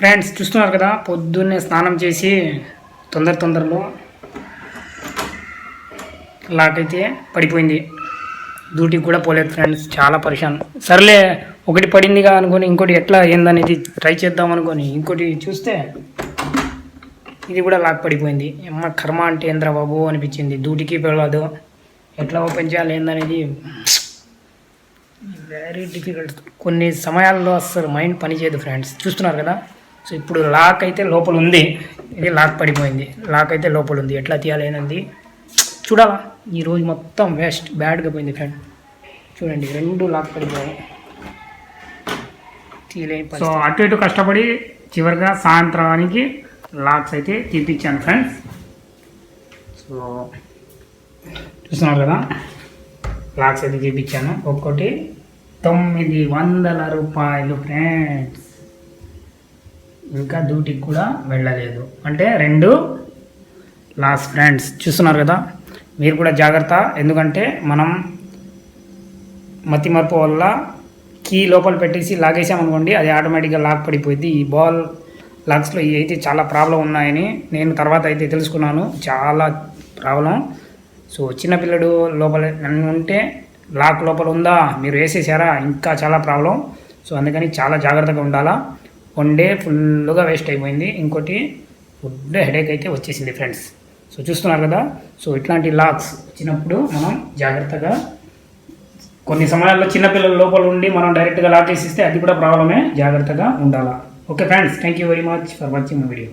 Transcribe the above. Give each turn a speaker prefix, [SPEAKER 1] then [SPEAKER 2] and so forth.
[SPEAKER 1] Friends చూస్తున్నారు కదా? పొద్దున్నే స్నానం చేసి తొందర తొందరలో లాక్ అయితే పడిపోయింది. డ్యూటీకి కూడా పోలేదు ఫ్రెండ్స్ చాలా పరిశాన్. సర్లే ఒకటి పడిందిగా అనుకొని ఇంకోటి ఎట్లా ఏందనేది ట్రై చేద్దాం అనుకొని ఇంకోటి చూస్తే ఇది కూడా లాక్ పడిపోయింది. అమ్మ కర్మ అంటే ఏంద్రా బాబు అనిపించింది. డ్యూటీకి వెళ్ళదు ఎట్లా ఓపెన్ చేయాలి ఏందనేది వెరీ డిఫికల్ట్ కొన్ని సమయాల్లో అసలు మైండ్ పనిచేయదు ఫ్రెండ్స్ చూస్తున్నారు కదా? సో ఇప్పుడు లాక్ అయితే లోపల ఉంది. ఇది లాక్ పడిపోయింది. లాక్ అయితే లోపల ఉంది. ఎట్లా తీయాలి అనేది చూడాలా? ఈ రోజు మొత్తం వేస్ట్ బ్యాడ్గా పోయింది ఫ్రెండ్ చూడండి రెండు లాక్ పడిపోయాయి. తీయలేని సో అటు ఇటు కష్టపడి చివరిగా సాయంత్రానికి లాక్స్ అయితే తీపిచ్చాను ఫ్రెండ్స్ సో చూస్తున్నారు కదా? లాక్స్ అయితే తీపిచ్చాను. ఒక్కొక్కటి తొమ్మిది వందల రూపాయలు ఫ్రెండ్స్ ఇంకా డ్యూటీకి కూడా వెళ్ళలేదు. అంటే రెండు లాస్ట్ ఫ్రెండ్స్ చూస్తున్నారు కదా? మీరు కూడా జాగ్రత్త. ఎందుకంటే మనం మతిమరుపు వల్ల కీ లోపల పెట్టేసి లాగేసామనుకోండి అది ఆటోమేటిక్గా లాక్ పడిపోయింది. ఈ బాల్ లాక్స్లో ఇవి అయితే చాలా ప్రాబ్లం ఉన్నాయని నేను తర్వాత అయితే తెలుసుకున్నాను. చాలా ప్రాబ్లం సో చిన్నపిల్లడు లోపల నన్ను ఉంటే లాక్ లోపల ఉందా? మీరు వేసేసారా? ఇంకా చాలా ప్రాబ్లం సో అందుకని చాలా జాగ్రత్తగా ఉండాలా. వన్ డే ఫుల్గా వేస్ట్ అయిపోయింది. ఇంకోటి ఫుడ్ హెడేక్ అయితే వచ్చేసింది ఫ్రెండ్స్. సో చూస్తున్నారు కదా? సో ఇట్లాంటి లాక్స్ వచ్చినప్పుడు మనం జాగ్రత్తగా కొన్ని సమయాల్లో చిన్నపిల్లల లోపల ఉండి మనం డైరెక్ట్గా లాక్ వేసిస్తే అది కూడా ప్రాబ్లమే. జాగ్రత్తగా ఉండాలా. Okay friends thank you very much for watching my video.